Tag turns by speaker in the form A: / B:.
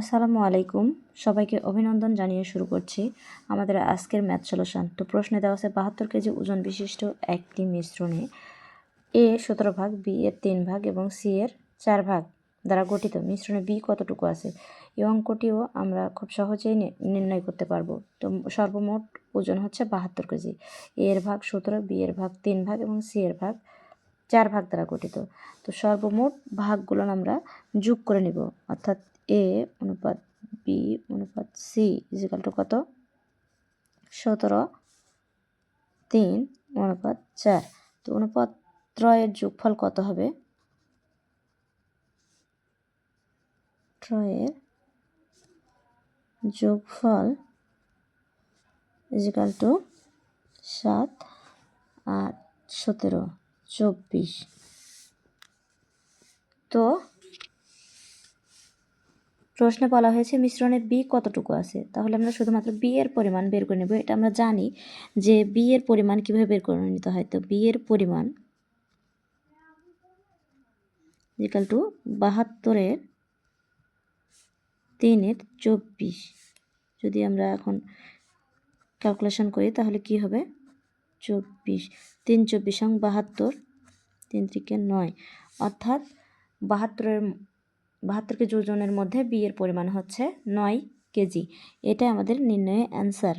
A: আসসালামু আলাইকুম। সবাইকে অভিনন্দন জানিয়ে শুরু করছি। আমাদের আজকের ম্যাথ সলিউশন তো প্রশ্নে দেওয়া আছে বাহাত্তর কেজি ওজন বিশিষ্ট একটি মিশ্রণে এ সতেরো ভাগ, বি এর তিন ভাগ এবং সি এর চার ভাগ দ্বারা গঠিত। মিশ্রণে বি কতটুকু আছে? এই অঙ্কটিও আমরা খুব সহজেই নির্ণয় করতে পারব। তো সর্বমোট ওজন হচ্ছে বাহাত্তর কেজি। এ এর ভাগ সতেরো, বি এর ভাগ তিন ভাগ এবং সি এর ভাগ চার ভাগ দ্বারা গঠিত। তো সর্বমোট ভাগগুলো আমরা যোগ করে নিব। অর্থাৎ এ অনুপাত বি অনুপাত সি ইজিকাল টু কত? সতেরো তিন অনুপাত চার। তো অনুপাত ত্রয়ের যোগফল কত হবে? ত্রয়ের যোগফল ইজিকাল টু সাত আর সতেরো, চব্বিশ। তো প্রশ্নে বলা হয়েছে মিশ্রণে বি কতটুকু আছে? তাহলে আমরা শুধুমাত্র বি এর পরিমাণ বের করে নেব। এটা আমরা জানি যে বি এর পরিমাণ কীভাবে বের করে নিতে হয়। তো বি এর পরিমাণ ইকাল টু বাহাত্তরের তিনের চব্বিশ। যদি আমরা এখন ক্যালকুলেশন করি, তাহলে কি হবে? চব্বিশ। তিন চব্বিশ বাহাত্তর, তিন থেকে নয়। অর্থাৎ বাহাত্তরের বাহাত্তর কেজি ওজনের মধ্যে বি এর পরিমাণ হচ্ছে নয় কেজি। এটা আমাদের নির্ণয়ে অ্যান্সার